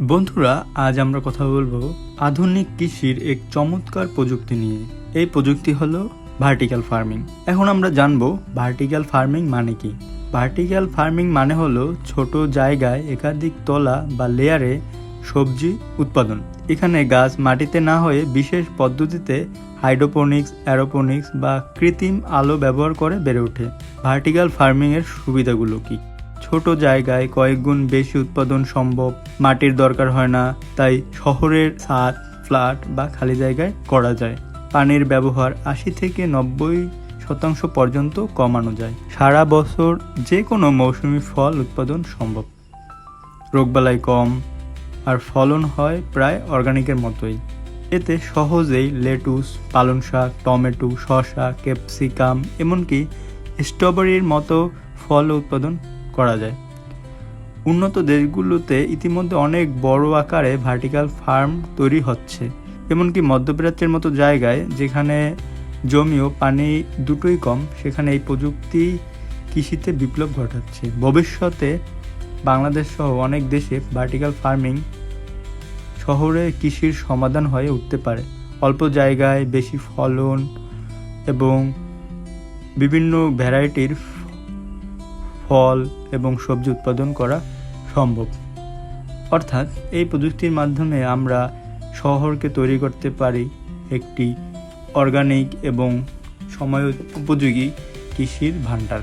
বন্ধুরা, আজ আমরা কথা বলব আধুনিক কৃষির এক চমৎকার প্রযুক্তি নিয়ে। এই প্রযুক্তি হলো ভার্টিক্যাল ফার্মিং এখন আমরা জানব ভার্টিক্যাল ফার্মিং মানে কি? ভার্টিক্যাল ফার্মিং মানে হলো ছোট জায়গায় একাধিক তলা বা লেয়ারে সবজি উৎপাদন। এখানে গাছ মাটিতে না হয়ে বিশেষ পদ্ধতিতে হাইড্রোপনিক্স অ্যারোপনিক্স বা কৃত্রিম আলো ব্যবহার করে বেড়ে ওঠে। ভার্টিক্যাল ফার্মিংয়ের সুবিধাগুলো কি? ছোট জায়গায় কয়েক গুণ বেশি উৎপাদন সম্ভব। মাটির দরকার হয় না, তাই শহরের ছাদ, ফ্ল্যাট বা খালি জায়গায় করা যায়। পানির ব্যবহার আশি থেকে নব্বই শতাংশ পর্যন্ত কমানো যায়। সারা বছর যে কোনো মৌসুমি ফল উৎপাদন সম্ভব। রোগবালাই কম, আর ফলন হয় প্রায় অর্গানিকের মতোই। এতে সহজেই লেটুস পালং শাক টমেটো, শসা, ক্যাপসিকাম, এমনকি স্ট্রবেরির মতো ফল উৎপাদন করা যায়। উন্নত দেশগুলোতে ইতিমধ্যে অনেক বড় আকারে ভার্টিক্যাল ফার্ম তৈরি হচ্ছে, এমনকি মধ্যপ্রাচ্যের মতো জায়গায় যেখানে জমি ও পানি দুটোই কম, সেখানে এই প্রযুক্তি কৃষিতে বিপ্লব ঘটাচ্ছে। ভবিষ্যতে বাংলাদেশ সহ অনেক দেশে ভার্টিক্যাল ফার্মিং শহরে কৃষির সমাধান হয়ে উঠতে পারে। অল্প জায়গায় বেশি ফলন এবং বিভিন্ন ভ্যারাইটির ফল এবং সবজি উৎপাদন করা সম্ভব। অর্থাৎ এই প্রযুক্তির মাধ্যমে আমরা শহরকে তৈরি করতে পারি একটি অর্গানিক এবং সময় উপযোগী কৃষির ভাণ্ডার।